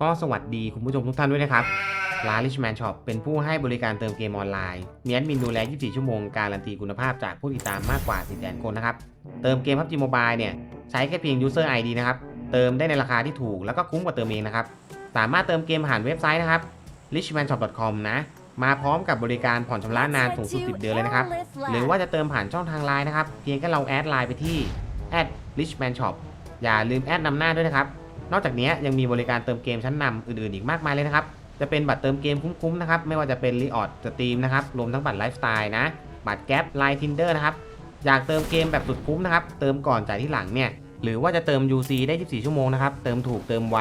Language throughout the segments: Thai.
ก็สวัสดีคุณผู้ชมทุกท่านด้วยนะครับ ร้าน Richman Shop เป็นผู้ให้บริการเติมเกมออนไลน์ มีแอดมินดูแล 24 ชั่วโมง การันตีคุณภาพจากผู้ติดตามมากกว่า4 0 0 0 0คนนะครับ เติมเกม PUBG Mobile เนี่ย ใช้แค่เพียง User ID นะครับ เติมได้ในราคาที่ถูก แล้วก็คุ้มกว่าเติมเองนะครับ สามารถเติมเกมผ่านเว็บไซต์นะครับ richmanshop.com นะ มาพร้อมกับบริการผ่อนชำระนานสูงสุด 10 เดือนเลยนะครับ หรือว่าจะเติมผ่านช่องทางไลน์นะครับ เพียงแค่เราแอดไลน์ไปที่ @richmanshop อย่าลืมแอดนำหน้าด้วยนะครับ นอกจากนี้ยังมีบริการเติมเกมชั้นนำอื่นๆอีกมากมายเลยนะครับ จะเป็นบัตรเติมเกมคุ้มๆนะครับ ไม่ว่าจะเป็นรีออดสตรีมนะครับ รวมทั้งบัตรไลฟ์สไตล์นะ บัตรแก๊ปไลน์ทินเดอร์นะครับ อยากเติมเกมแบบสุดคุ้มนะครับ เติมก่อนจ่ายที่หลังเนี่ย หรือว่าจะเติม UC ได้ 24 ชั่วโมงนะครับ เติมถูกเติมไว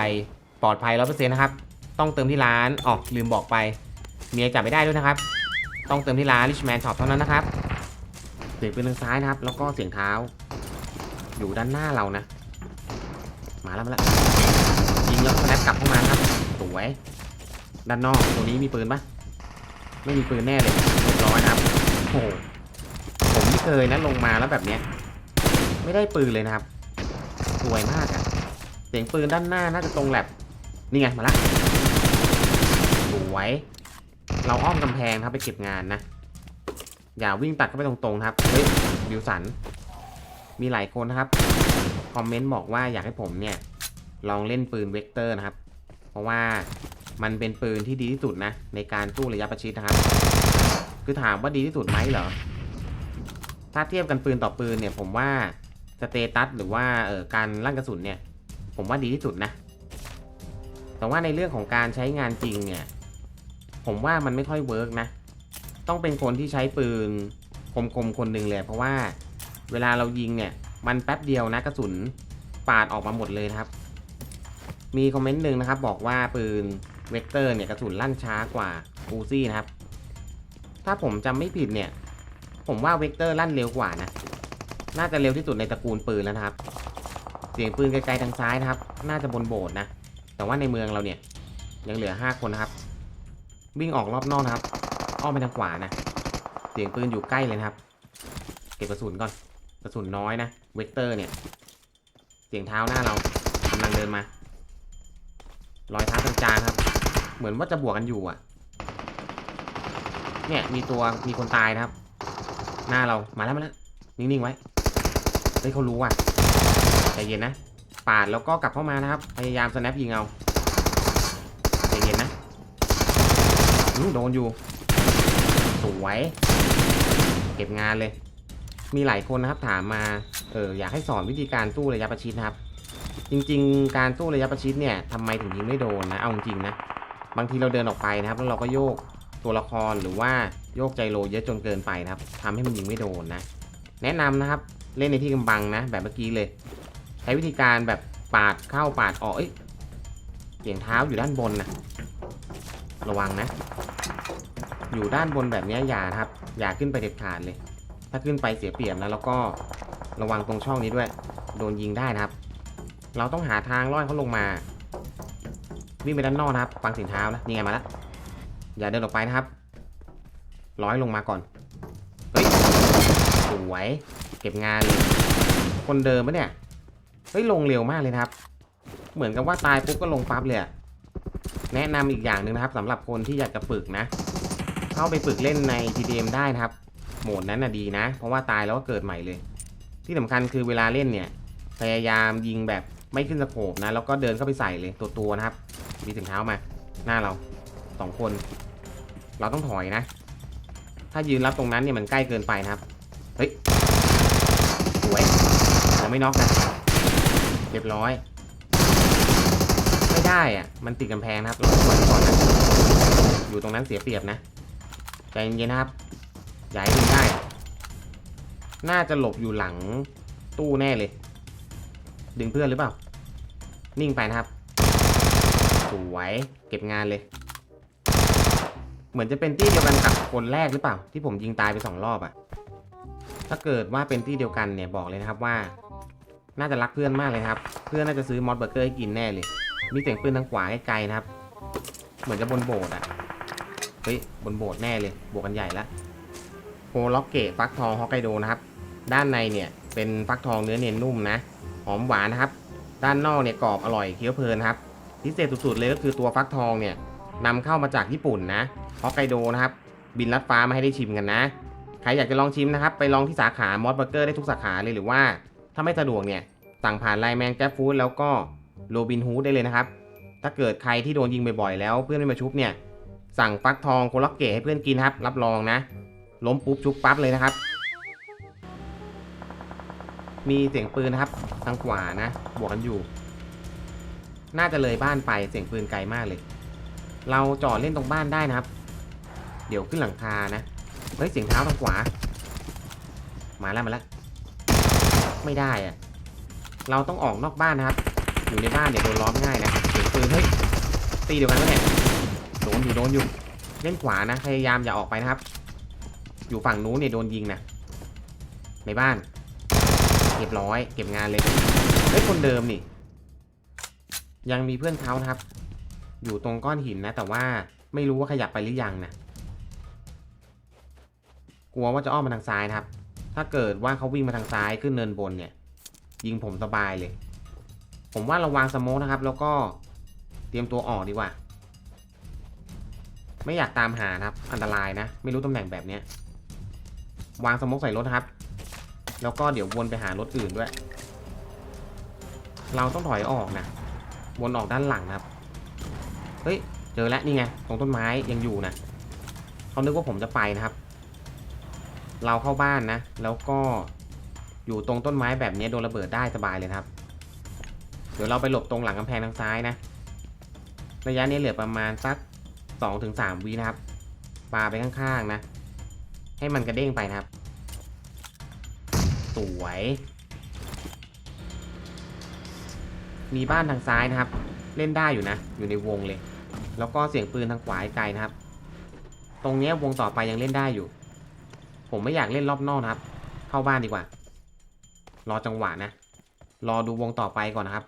ปลอดภัย 100%นะครับ ต้องเติมที่ร้าน อ๋อ ลืมบอกไป เมียจับไม่ได้ด้วยนะครับ ต้องเติมที่ร้าน Richman Shop เท่านั้นนะครับ เสียงปืนทางซ้ายนะครับ แล้วก็เสียงเท้า อยู่ด้านหน้าเรานะ มาแล้วมาแล้วยิงแล้วสแนปกลับเข้ามาครับสวยด้านนอกตัวนี้มีปืนปะไม่มีปืนแน่เลยเรียบร้อยนะครับโอ้โหผมไม่เคยนะลงมาแล้วแบบเนี้ยไม่ได้ปืนเลยนะครับสวยมากอะเสียงปืนด้านหน้าน่าจะตรงแลบนี่ไงมาละสวยเราอ้อมกำแพงครับไปเก็บงานนะอย่าวิ่งตัดเข้าไปตรงๆครับเฮ้ยบิวสันมีหลายคนนะครับ อมเมนต์บอกว่าอยากให้ผมเนี่ย ลองเล่นปืนเวกเตอร์นะครับ เพราะว่ามันเป็นปืนที่ดีที่สุดนะ ในการสู้ระยะประชิดนะครับ คือถามว่าดีที่สุดไหมเหรอ ถ้าเทียบกันปืนต่อปืนเนี่ย ผมว่าสเตตัสหรือว่าเอ่อการลั่นกระสุนเนี่ย ผมว่าดีที่สุดนะ แต่ว่าในเรื่องของการใช้งานจริงเนี่ย ผมว่ามันไม่ค่อยเวิร์กนะ ต้องเป็นคนที่ใช้ปืนคมๆคนหนึ่งเลยเพราะว่าเวลาเรายิงเนี่ย มันแป๊บเดียวนะกระสุนปาดออกมาหมดเลยนะครับ มีคอมเมนต์หนึ่งนะครับ บอกว่าปืนเวกเตอร์เนี่ยกระสุนลั่นช้ากว่าอูซี่นะครับ ถ้าผมจำไม่ผิดเนี่ย ผมว่าเวกเตอร์ลั่นเร็วกว่านะ น่าจะเร็วที่สุดในตระกูลปืนแล้วนะครับ เสียงปืนไกลๆทางซ้ายนะครับ น่าจะบนโบสถ์นะ แต่ว่าในเมืองเราเนี่ยยังเหลือ 5 คนนะครับ วิ่งออกรอบนอกนะครับ อ้อมไปทางขวานะ เสียงปืนอยู่ใกล้เลยนะครับ เก็บกระสุนก่อน ระสุนน้อยนะ เวกเตอร์เนี่ย เสียงเท้าหน้าเรากำลังเดินมา รอยเท้าจางๆครับ เหมือนว่าจะบวกกันอยู่อะ เนี่ยมีตัวมีคนตายนะครับ หน้าเรามาแล้วมาแล้วนิ่งๆไว้ เฮ้ยเขารู้ว่ะใจเย็นนะ ปาดแล้วก็กลับเข้ามานะครับ พยายามสแนปยิงเอาใจเย็นนะอื้อโดนอยู่ สวย เก็บงานเลย มีหลายคนนะครับถามมาเอออยากให้สอนวิธีการสู้ระยะประชิดนะครับ จริง ๆ การสู้ระยะประชิดเนี่ยทำไมถึงยิงไม่โดนนะเอาจริงนะบางทีเราเดินออกไปนะครับ แล้วเราก็โยกตัวละครหรือว่าโยกใจโลเยอะจนเกินไปนะครับทำให้มันยิงไม่โดนนะ แนะนำนะครับเล่นในที่กำบังนะ แบบเมื่อกี้เลย ใช้วิธีการแบบปาดเข้าปาดออกเอ้ยเสียงเท้าอยู่ด้านบนนะระวังนะ อยู่ด้านบนแบบนี้อย่าครับ อย่าขึ้นไปเด็ดขาดเลย ถ้าขึ้นไปเสียเปรียบนะแล้วก็ระวังตรงช่องนี้ด้วย โดนยิงได้นะครับ เราต้องหาทางล่อยเขาลงมา วิ่งไปด้านนอกนะครับ ฟังสียงเท้านะนี่ไงมาแล้วอย่าเดินออกไปนะครับ ร้อยลงมาก่อนเฮ้ยสวยเก็บงานเลยคนเดิมปะเนี่ยเฮ้ยลงเร็วมากเลยครับ เหมือนกับว่าตายปุ๊บก็ลงปั๊บเลยแนะนำอีกอย่างหนึ่งนะครับสำหรับคนที่อยากจะฝึกนะ เข้าไปฝึกเล่นใน TDM ได้นะครับ หมดนั้นน่ะดีนะ เพราะว่าตายแล้วก็เกิดใหม่เลย ที่สำคัญคือเวลาเล่นเนี่ย พยายามยิงแบบไม่ขึ้นสโคปนะ แล้วก็เดินเข้าไปใส่เลยตัวตัวนะครับ มีถึงเท้ามา หน้าเราสองคน เราต้องถอยนะ ถ้ายืนรับตรงนั้นเนี่ยมันใกล้เกินไปนะครับ เฮ้ย สวยยังไม่น็อกนะเรียบร้อย ไม่ได้อะมันติดกำแพงนะครับเราต้องถอยก่อนนะ อยู่ตรงนั้นเสียเปรียบนะ ใจเย็นๆนะครับ ย่าให้ดึงได้ น่าจะหลบอยู่หลังตู้แน่เลย ดึงเพื่อนหรือเปล่า นิ่งไปนะครับ สวย เก็บงานเลย เหมือนจะเป็นที่เดียวกันกับคนแรกหรือเปล่า ที่ผมยิงตายไปสองรอบอะถ้าเกิดว่าเป็นที่เดียวกันเนี่ยบอกเลยนะครับว่า น่าจะรักเพื่อนมากเลยครับ เพื่อนน่าจะซื้อมอสเบอร์เกอร์ให้กินแน่เลย มีเสียงปืนทางขวาไกลๆนะครับ เหมือนจะบนโบสถ์อะเฮ้ยบนโบสถ์แน่เลยบวกกันใหญ่ละ โฮล็อกเกตฟักทองฮอกไกโดนะครับ ด้านในเนี่ยเป็นฟักทองเนื้อเนียนนุ่มนะ หอมหวานนะครับ ด้านนอกเนี่ยกรอบอร่อยเคี้ยวเพลินครับที่พิเศษสุดๆเลยก็คือตัวฟักทองเนี่ยนำเข้ามาจากญี่ปุ่นนะฮอกไกโดนะครับ บินลัดฟ้ามาให้ได้ชิมกันนะ ใครอยากจะลองชิมนะครับ ไปลองที่สาขามอสเบอร์เกอร์ได้ทุกสาขาเลยหรือว่า ถ้าไม่สะดวกเนี่ยสั่งผ่านไลน์แมนแกฟู้ดแล้วก็โรบินฮูดได้เลยนะครับ ถ้าเกิดใครที่โดนยิงบ่อยๆแล้วเพื่อนไม่มาชุบเนี่ยสั่งฟักทองโคล็อกเกตให้เพื่อนกินครับ รับรองนะ ล้มปุ๊บชุบปั๊บเลยนะครับ มีเสียงปืนนะครับ ทางขวานะ บวกกันอยู่ น่าจะเลยบ้านไปเสียงปืนไกลมากเลย เราจอดเล่นตรงบ้านได้นะครับ เดี๋ยวขึ้นหลังคานะ เฮ้ยเสียงเท้าทางขวา มาแล้วมาแล้ว ไม่ได้อะเราต้องออกนอกบ้านนะครับ อยู่ในบ้านเดี๋ยวโดนล้อมง่ายนะเสียงปืนเฮ้ยตีเดียวกันแล้วเนี่ยโดนอยู่โดนอยู่เล่นขวานะ พยายามอย่าออกไปนะครับ อยู่ฝั่งนู้นเนี่ยโดนยิงนะ ในบ้านเรียบร้อย เก็บงานเลยเฮ้ยคนเดิมนี่ ยังมีเพื่อนเขานะครับ อยู่ตรงก้อนหินนะ แต่ว่าไม่รู้ว่าขยับไปหรือยังนะ กลัวว่าจะอ้อมมาทางซ้ายนะครับ ถ้าเกิดว่าเขาวิ่งมาทางซ้ายขึ้นเนินบนเนี่ย ยิงผมสบายเลย ผมว่าราวางสโมกนะครับ แล้วก็เตรียมตัวออกดีกว่า ไม่อยากตามหานะครับ อันตรายนะ ไม่รู้ตำแหน่งแบบเนี้ย วางสโมกใส่รถครับ แล้วก็เดี๋ยววนไปหารถอื่นด้วย เราต้องถอยออกนะ วนออกด้านหลังนะครับ เฮ้ย เจอแล้วนี่ไง ตรงต้นไม้ยังอยู่นะเขานึกว่าผมจะไปนะครับ เราเข้าบ้านนะ แล้วก็อยู่ตรงต้นไม้แบบนี้โดนระเบิดได้สบายเลยครับ เดี๋ยวเราไปหลบตรงหลังกำแพงทางซ้ายนะ ระยะนี้เหลือประมาณสักสองถึงสามวินะครับ ปาไปข้างๆนะ ให้มันกระเด้งไปนะครับ สวย มีบ้านทางซ้ายนะครับ เล่นได้อยู่นะ อยู่ในวงเลย แล้วก็เสียงปืนทางขวาไกลนะครับ ตรงนี้วงต่อไปยังเล่นได้อยู่ ผมไม่อยากเล่นรอบนอกนะครับ เข้าบ้านดีกว่า รอจังหวะนะ รอดูวงต่อไปก่อนนะครับ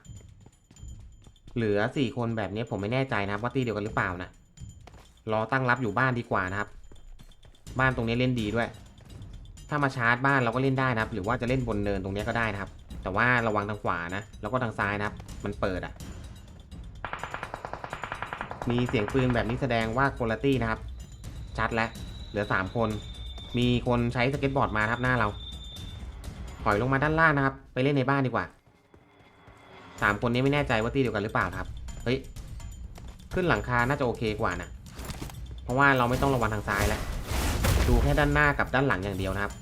เหลือสี่คนแบบนี้ผมไม่แน่ใจนะครับว่าตีเดียวกันหรือเปล่านะ รอตั้งรับอยู่บ้านดีกว่านะครับ บ้านตรงนี้เล่นดีด้วย ถ้ามาชาร์จบ้านเราก็เล่นได้นะครับ หรือว่าจะเล่นบนเนินตรงนี้ก็ได้นะครับ แต่ว่าระวังทางขวานะแล้วก็ทางซ้ายนะครับ มันเปิดอะ มีเสียงปืนแบบนี้แสดงว่าคุณตี้นะครับ ชัดแล้วเหลือสามคน มีคนใช้สเก็ตบอร์ดมาครับหน้าเราถอยลงมาด้านล่างนะครับ ไปเล่นในบ้านดีกว่าสามคนนี้ไม่แน่ใจว่าตีเดียวกันหรือเปล่าครับเฮ้ยขึ้นหลังคาน่าจะโอเคกว่านะเพราะว่าเราไม่ต้องระวังทางซ้ายแล้ว ดูแค่ด้านหน้ากับด้านหลังอย่างเดียวนะครับ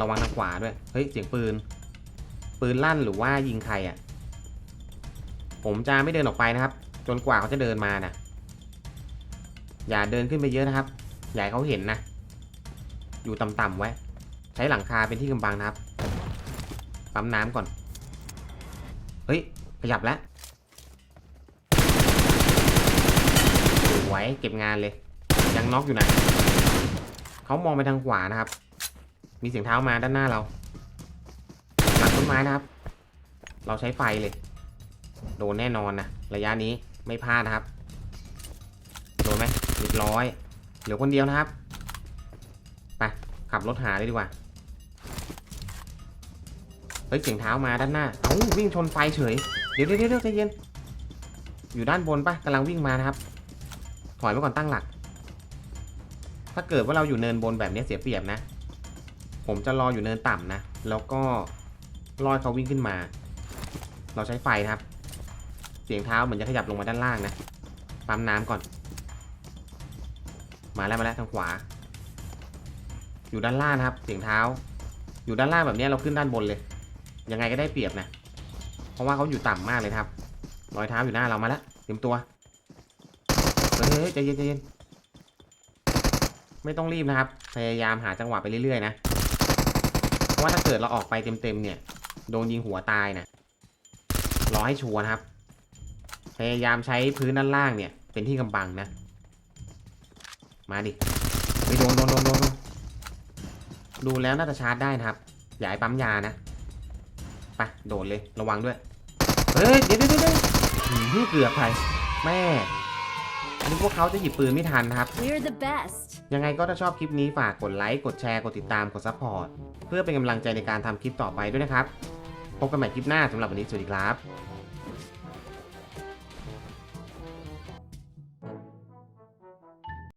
ระวังทางขวาด้วย เฮ้ย เสียงปืน ปืนลั่นหรือว่ายิงใครอะ่ะ ผมจะไม่เดินออกไปนะครับ จนกว่าเขาจะเดินมานะอย่าเดินขึ้นไปเยอะนะครับ อย่าให้เขาเห็นนะ อยู่ต่ำๆไว้ ใช้หลังคาเป็นที่กำบังนะครับ ปั๊มน้ำก่อน เฮ้ย ขยับแล้ว สวย เก็บงานเลย ยังน็อกอยู่นะเขามองไปทางขวานะครับ มีเสียงเท้ามาด้านหน้าเราหลังต้นไม้นะครับ เราใช้ไฟเลย โดนแน่นอนนะระยะนี้ไม่พลาดนะครับ โดนไหมเรียบร้อย เหลือคนเดียวนะครับ ไป ขับรถหาเลยดีกว่า เฮ้ยเสียงเท้ามาด้านหน้า เอ้าวิ่งชนไฟเฉย เดี๋ยวเดี๋ยวเดี๋ยวใจเย็น อยู่ด้านบนปะกำลังวิ่งมานะครับ ถอยมาก่อนตั้งหลัก ถ้าเกิดว่าเราอยู่เนินบนแบบนี้เสียเปรียบนะ ผมจะรออยู่เนินต่ำนะ แล้วก็รอให้เขาวิ่งขึ้นมา เราใช้ไฟนะครับ เสียงเท้าเหมือนจะขยับลงมาด้านล่างนะ ปั๊มน้ำก่อน มาแล้วมาแล้วทางขวา อยู่ด้านล่างนะครับ เสียงเท้า อยู่ด้านล่างแบบนี้เราขึ้นด้านบนเลย ยังไงก็ได้เปรียบนะ เพราะว่าเขาอยู่ต่ำมากเลยครับ รอยเท้าอยู่หน้าเรามาแล้ว เตรียมตัว เฮ้ยเฮ้ยใจเย็นใจเย็น ไม่ต้องรีบนะครับ พยายามหาจังหวะไปเรื่อยๆนะ เพราะว่าถ้าเกิดเราออกไปเต็มๆเนี่ย โดนยิงหัวตายนะรอให้ชัวร์นะครับ พยายามใช้พื้นด้านล่างเนี่ย เป็นที่กำบังนะ มาดิไปโดนโดนโดนโดนดูแล้วน่าจะชาร์จได้นะครับ อย่าให้ปั๊มยานะ ไปโดดเลย ระวังด้วย เฮ้ย เดี๋ยวเดี๋ยวเดี๋ยวหืมเกือบไปแม่ นึกว่าเขาจะหยิบปืนไม่ทันนะครับ We're the best. ยังไงก็ถ้าชอบคลิปนี้ฝากกดไลค์ กดแชร์ กดติดตาม กดซัพพอร์ต เพื่อเป็นกำลังใจในการทำคลิปต่อไปด้วยนะครับ พบกันใหม่คลิปหน้าสำหรับวันนี้สวัสดีครับ